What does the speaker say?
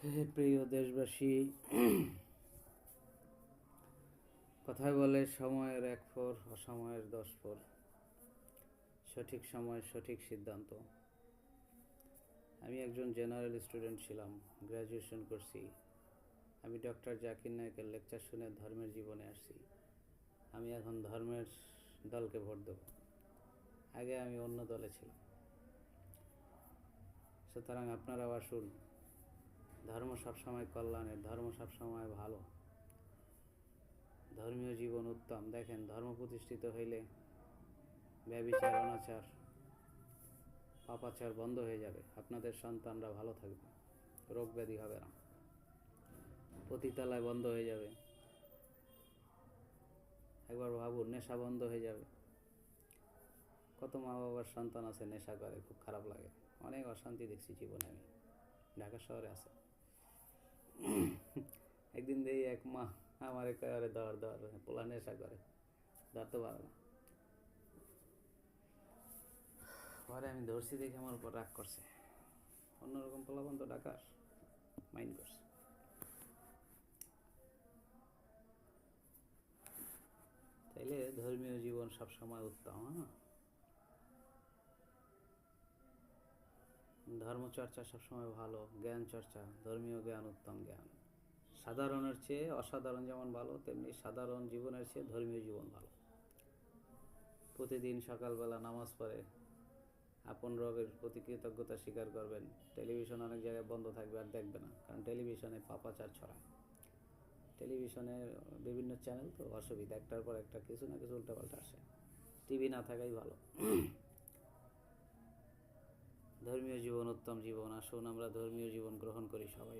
প্রিয় দেশবাসী কথায় বলে সময়ের এক ফোর অসময়ের দশ ফোর সঠিক সময়, সঠিক সিদ্ধান্ত। আমি একজন জেনারেল স্টুডেন্ট ছিলাম, গ্র্যাজুয়েশন করছি। আমি ডক্টর জাকির নায়কের লেকচার শুনে ধর্মের জীবনে আসছি। আমি এখন ধর্মের দলকে ভোট দেব। আগে আমি অন্য দলে ছিলাম। সুতরাং আপনারাও আসুন। ধর্ম সবসময় কল্যাণের, ধর্ম সবসময় ভালো। ধর্মীয় জীবন উত্তম। দেখেন, ধর্ম প্রতিষ্ঠিত হইলে ব্যবিচার, অনাচার, পাপাচার বন্ধ হয়ে যাবে। আপনাদের সন্তানরা ভালো থাকবে রোগ ব্যাধি হবে না। পতিতালায় বন্ধ হয়ে যাবে। একবার ভাবুন, নেশা বন্ধ হয়ে যাবে। কত মা বাবার সন্তান আছে, নেশা করে, খুব খারাপ লাগে। অনেক অশান্তি দেখছি জীবনে আমি। ঢাকা শহরে আছে। একদিন দেখি এক মা আমার একেবারে দর দর পোলা নেশা করে ধরতে পারে না। পরে আমি ধরছি দেখে আমার উপর রাগ করছে। অন্যরকম পোলাপন তো ডাকার, মাইন্ড করছে। তাইলে ধর্মীয় জীবন সবসময় উত্তম হ্যাঁ? ধর্মচর্চা সবসময় ভালো জ্ঞান চর্চা ধর্মীয় জ্ঞান, উত্তম জ্ঞান। সাধারণের চেয়ে অসাধারণ যেমন ভালো, তেমনি সাধারণ জীবনের চেয়ে ধর্মীয় জীবন ভালো। প্রতিদিন সকালবেলা নামাজ পড়ে, আপন রবের প্রতি কৃতজ্ঞতা স্বীকার করবেন। টেলিভিশন অনেক জায়গায় বন্ধ থাকবে, আর দেখবে না, কারণ টেলিভিশনে পাপাচার ছড়ায়। টেলিভিশনে বিভিন্ন চ্যানেল তো, অসুবিধা, একটার পর একটা, কিছু না কিছু উল্টাপাল্টা আসে। টিভি না থাকাই ভালো। ধর্মীয় জীবন উত্তম জীবন আসুন আমরা ধর্মীয় জীবন গ্রহণ করি সবাই।